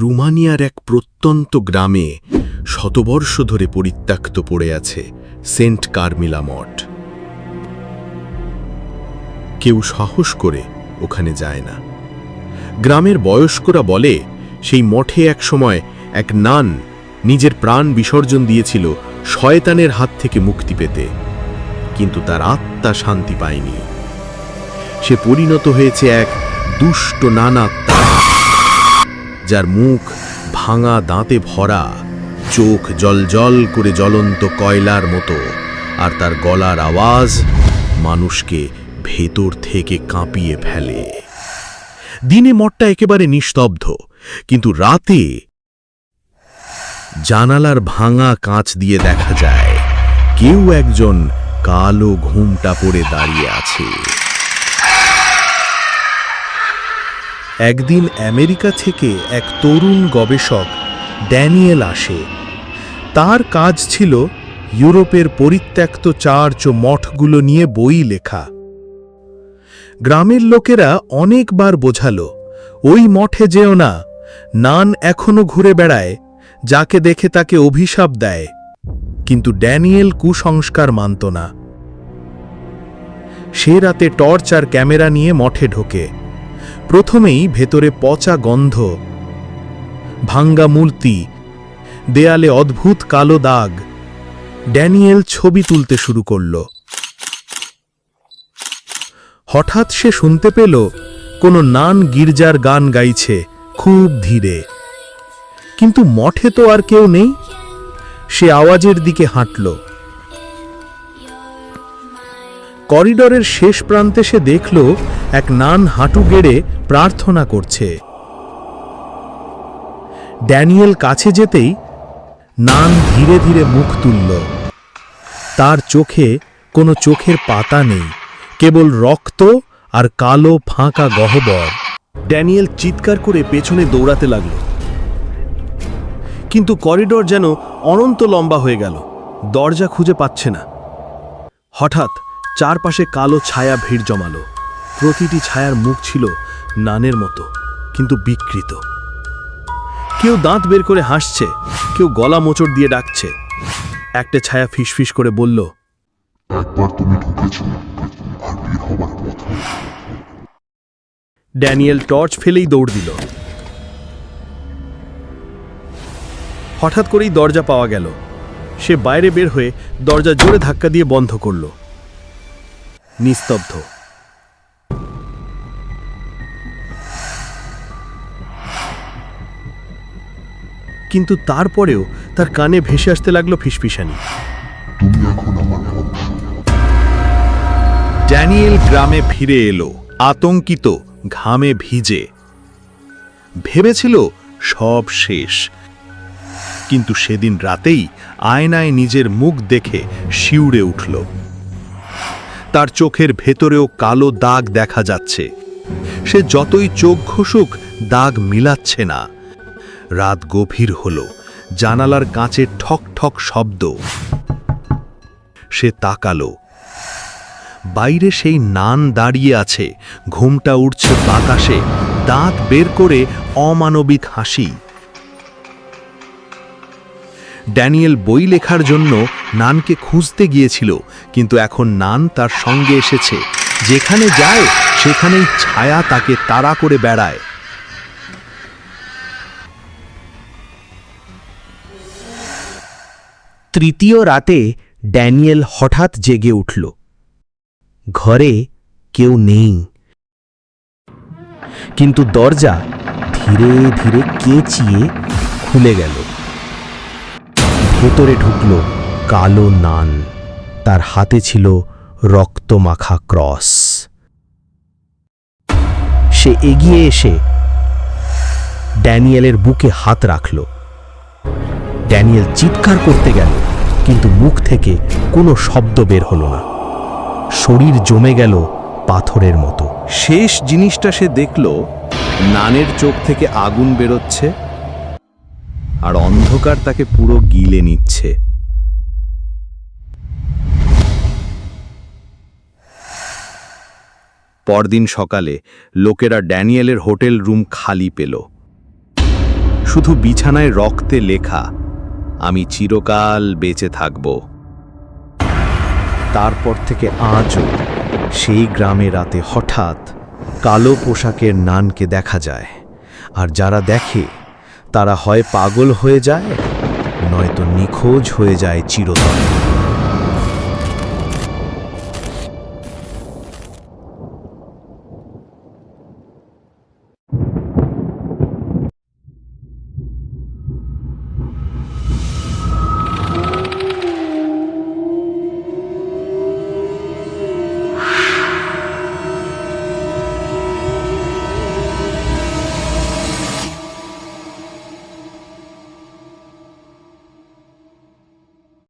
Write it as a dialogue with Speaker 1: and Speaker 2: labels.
Speaker 1: রুমানিয়ার এক প্রত্যন্ত গ্রামে শতবর্ষ ধরে পরিত্যক্ত পড়ে আছে সেন্ট কার্মিলা মঠ। কেউ সাহস করে ওখানে যায় না। গ্রামের বয়স্করা বলে, সেই মঠে এক সময় এক নান নিজের প্রাণ বিসর্জন দিয়েছিল শয়তানের হাত থেকে মুক্তি পেতে। কিন্তু তার আত্মা শান্তি পায়নি। সে পরিণত হয়েছে এক দুষ্ট নানাত্মা যার মুখ ভাঙা দাঁতে ভরা, চোখ জলজল করে জ্বলন্ত কয়লার মতো, আর তার গলার আওয়াজ মানুষকে ভেতর থেকে কাঁপিয়ে ফেলে। দিনে মঠটা একেবারে নিস্তব্ধ, কিন্তু রাতে জানালার ভাঙা কাঁচ দিয়ে দেখা যায়, কেউ একজন কালো ঘুমটা পড়ে দাঁড়িয়ে আছে। একদিন আমেরিকা থেকে এক তরুণ গবেষক ড্যানিয়েল আসে। তার কাজ ছিল ইউরোপের পরিত্যক্ত চার্চ ও মঠগুলো নিয়ে বই লেখা। গ্রামের লোকেরা অনেকবার বোঝাল, ওই মঠে যেও না, নান এখনও ঘুরে বেড়ায়, যাকে দেখে তাকে অভিশাপ দেয়। কিন্তু ড্যানিয়েল কুসংস্কার মানত না। সে রাতে টর্চ আর ক্যামেরা নিয়ে মঠে ঢোকে। প্রথমেই ভেতরে পচা গন্ধ, ভাঙ্গা মূর্তি, দেয়ালে অদ্ভুত কালো দাগ। ড্যানিয়েল ছবি তুলতে শুরু করল। হঠাৎ সে শুনতে পেল কোনো নান গির্জার গান গাইছে খুব ধীরে। কিন্তু মঠে তো আর কেউ নেই। সে আওয়াজের দিকে হাঁটল। করিডরের শেষ প্রান্তে সে দেখল এক নান হাঁটু গেড়ে প্রার্থনা করছে। ড্যানিয়েল কাছে যেতেই নান ধীরে ধীরে মুখ তুলল। তার চোখে কোনো চোখের পাতা নেই, কেবল রক্ত আর কালো ফাঁকা গহ্বর।
Speaker 2: ড্যানিয়েল চিৎকার করে পেছনে দৌড়াতে লাগল। কিন্তু করিডোর যেন অনন্ত লম্বা হয়ে গেল, দরজা খুঁজে পাচ্ছে না। হঠাৎ চারপাশে কালো ছায়া ভিড় জমালো। প্রতিটি ছায়ার মুখ ছিল নানের মতো কিন্তু বিকৃত। কেউ দাঁত বের করে হাসছে কেউ গলা মোচড় দিয়ে ডাকছে। একটা ছায়া ফিসফিস করে বলল
Speaker 3: একবার তুমি ঢুকেছ আর বের হবার পথ
Speaker 2: ড্যানিয়েল টর্চ ফেলেই দৌড় দিল। হঠাৎ করেই দরজা পাওয়া গেল। সে বাইরে বের হয়ে দরজা জোরে ধাক্কা দিয়ে বন্ধ করল। নিস্তব্ধ। কিন্তু তারপরেও তার কানে ভেসে আসতে লাগল ফিসফিসানি।
Speaker 1: ড্যানিয়েল গ্রামে ফিরে এলো আতঙ্কিত ঘামে ভিজে। ভেবেছিল সব শেষ। কিন্তু সেদিন রাতেই আয়নায় নিজের মুখ দেখে শিউড়ে উঠল। তার চোখের ভেতরেও কালো দাগ দেখা যাচ্ছে। সে যতই চোখ ঘুষুক, দাগ মিলাচ্ছে না। রাত গভীর হল। জানালার কাঁচে ঠক ঠক শব্দ। সে তাকালো। বাইরে সেই নান দাঁড়িয়ে আছে। ঘুমটা উঠছে বাতাসে। দাঁত বের করে অমানবিক হাসি। ড্যানিয়েল বই লেখার জন্য নানকে খুঁজতে গিয়েছিল, কিন্তু এখন নান তার সঙ্গে এসেছে। যেখানে যায়, সেখানেই ছায়া তাকে তাড়া করে বেড়ায়।
Speaker 4: তৃতীয় রাতে ড্যানিয়েল হঠাৎ জেগে উঠল। ঘরে কেউ নেই। কিন্তু দরজা ধীরে ধীরে কেচিয়ে খুলে গেল। ভেতরে ঢুকল কালো নান তার হাতে ছিল রক্তমাখা ক্রস। সে এগিয়ে এসে ড্যানিয়েলের বুকে হাত রাখল। ড্যানিয়েল চিৎকার করতে গেল, কিন্তু মুখ থেকে কোনো শব্দ বের হলো না। শরীর জমে গেল পাথরের মতো।
Speaker 1: শেষ জিনিসটা সে দেখল নানের চোখ থেকে আগুন বেরোচ্ছে আর অন্ধকার তাকে পুরো গিলে নিচ্ছে। পরদিন সকালে লোকেরা ড্যানিয়েলের হোটেল রুম খালি পেল।
Speaker 5: শুধু বিছানায় রক্তে লেখা, আমি চিরকাল বেঁচে থাকব।
Speaker 1: তারপর থেকে আজও সেই গ্রামে রাতে হঠাৎ কালো পোশাকের নানকে দেখা যায়। আর যারা দেখে তারা হয় পাগল হয়ে যায় নয়তো নিখোঁজ হয়ে যায় চিরতরে।